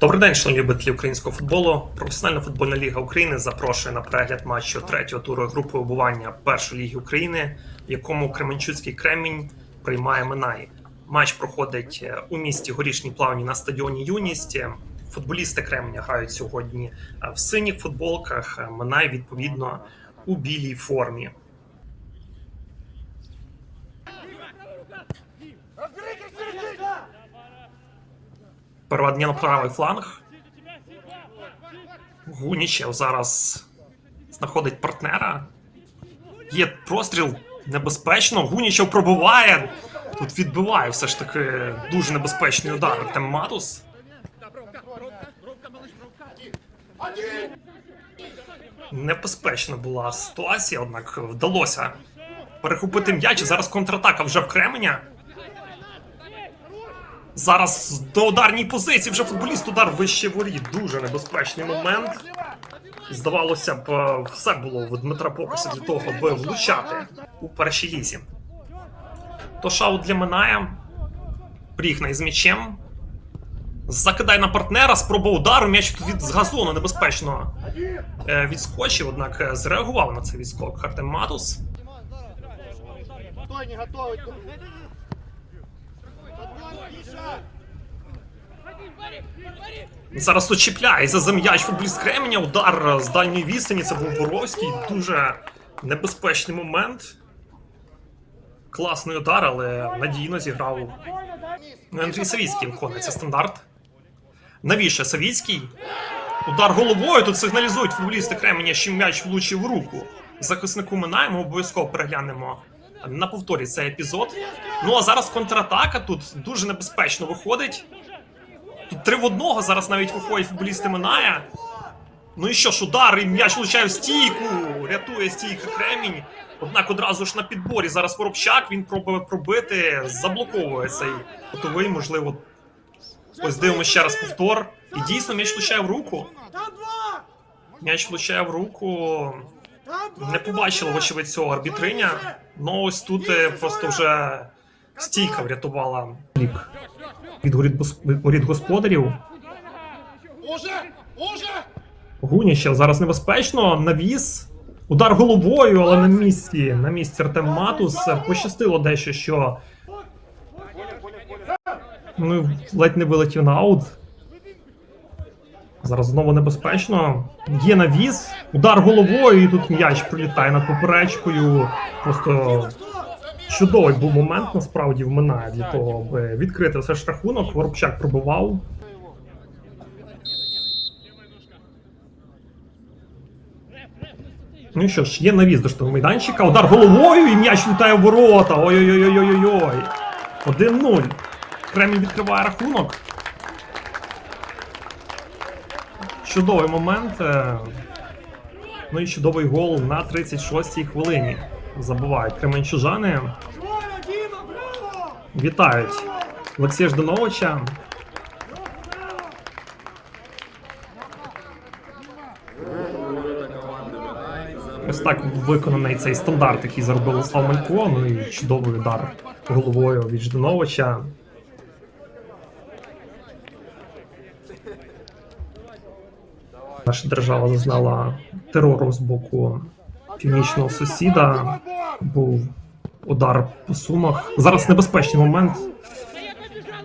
Добрий день, шановні любителі українського футболу. Професіональна футбольна ліга України запрошує на перегляд матчу третього туру групи обування першої ліги України, в якому Кременчуцький Кремінь приймає Минай. Матч проходить е, у місті Горішній Плавні на стадіоні Юність. Е, Футболісти Кременя грають сьогодні е, в синіх футболках. Минай відповідно у білій формі. Переведення на правий фланг. Гунічев зараз знаходить партнера. Є простріл небезпечно. Гунічев пробиває. Тут відбиває все ж таки дуже небезпечний удар. Артем Матус. Небезпечна була ситуація, однак вдалося перехопити м'яч. Зараз контратака вже в Кременя. Зараз до ударній позиції вже футболіст удар вище воріт. Дуже небезпечний момент. Здавалося б, е, все було в Дмитра Покаса для того, аби влучати у першій лізі. То шаут для Миная. Прігнай з м'ячем. Закидає на партнера, спроба удару. М'яч від з газону небезпечно е, відскочив, однак е, зреагував на цей відскок Артем Матус. Не готовый. Зараз тут чіпляється за м'яч футболіст Кременя. Удар з дальньої відстані. Це був Боровський. Дуже небезпечний момент. Класний удар, але надійно зіграв Андрій Савіцький виконується стандарт. Навіщо Савіцький? Удар головою. Тут сигналізують футболісти Кременя, що м'яч влучив в руку. Захиснику минаємо, обов'язково переглянемо на повторі цей епізод. Ну а зараз контратака тут дуже небезпечно виходить. Тут три в одного зараз навіть виходять футболісти Миная. Ну і що ж, удар, і м'яч влучає в стійку. Рятує стійка Кремінь. Однак одразу ж на підборі зараз Воробчак, він пробує пробити, заблоковує цей готовий, можливо. Ось дивимося ще раз повтор. І дійсно м'яч влучає в руку. М'яч влучає в руку. Не побачила, вочевидь, цього арбітриня. Ну ось тут е, просто вже стійка врятувала лік від господарів. Гуніщев зараз небезпечно, навіс. Удар головою, але на місці. На місці Артем Матус. Пощастило дещо, що. Ну, ледь не вилетів на аут. Зараз знову небезпечно. Є навіс. Удар головою, і тут м'яч прилітає над поперечкою. Просто чудовий був момент, насправді, в Минає для того, аби відкрити все ж рахунок. Воробчак пробивав. Ну що ж, є навіз до штрафного майданчика. Удар головою і м'яч літає в ворота. Ой-ой-ой-ой-ой. 1-0. Кремль відкриває рахунок. Чудовий момент. е. Ну і чудовий гол на 36-й хвилині. Забувають кременчужани. Вітають Олексія Ждановича. Ось так виконаний цей стандарт, який заробив Владислав Малько. Ну і чудовий удар головою від Ждановича. Наша держава зазнала терору з боку північного сусіда. Був удар по сумах. Зараз небезпечний момент.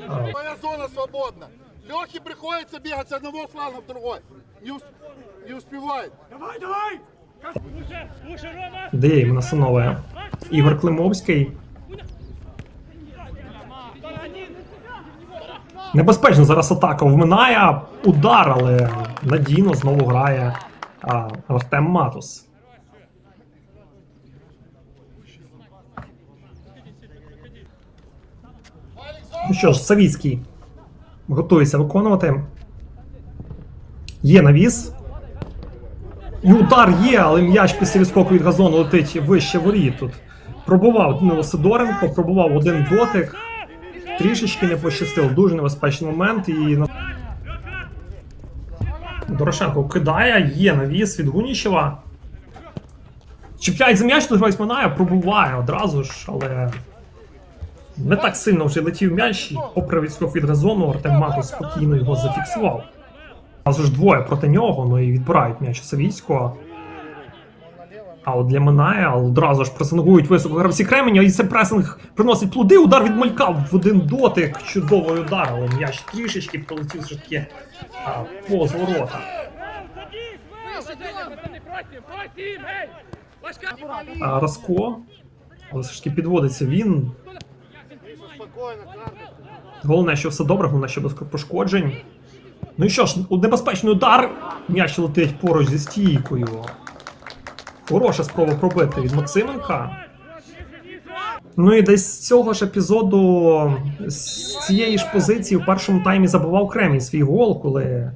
Моя зона свободна. Лехе приходится бегать с одного фланга в другой. Не, ус- не успевает. Де їм насановує Ігор Климовський. Небезпечно зараз атака вминає. Удар, але надійно знову грає а, Артем Матус. Ну що ж, Савіцький готується виконувати. Є навіс. І удар є, але м'яч після відскоку від газону летить вище воріт. Тут пробував Данило Сидоренко, пробував один дотик. Трішечки не пощастило. Дуже небезпечний момент. І на- Дорошенко кидає, є навіс від Гунічева. Чіпляють за м'яч, тут минає, пробуває одразу ж, але не так сильно вже летів м'яч, попри відскок від газону, Артем Матус спокійно його зафіксував. Разу ж двоє проти нього, ну і відбирають м'яч Савійського. А от для Минає одразу ж пресингують високо гравці Кременя, і це пресинг приносить плоди. Удар від Малька в один дотик. Чудовий удар, але м'яч трішечки полетів все таки а, повз ворота. А, Раско. Але все ж таки підводиться він. Головне, що все добре, головне, що без пошкоджень. Ну і що ж, небезпечний удар. М'яч летить поруч зі стійкою. Хороша спроба пробити від Максименка. Ну і десь з цього ж епізоду, з цієї ж позиції в першому таймі забивав Кремінь свій гол, коли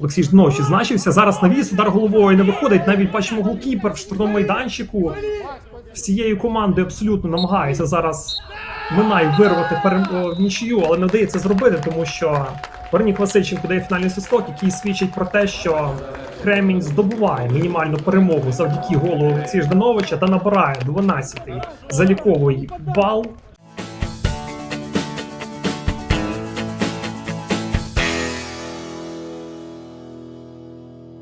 Олексій Жданович значився. Зараз навіс, удар головою не виходить. Навіть бачимо голкіпер в штрафному майданчику. Всією командою абсолютно намагається зараз Минай вирвати о, нічию, але не вдається зробити, тому що Вернік Васильченко дає фінальний свисток, який свідчить про те, що Кремінь здобуває мінімальну перемогу завдяки голу Олексія Ждановича та набирає 12-й заліковий бал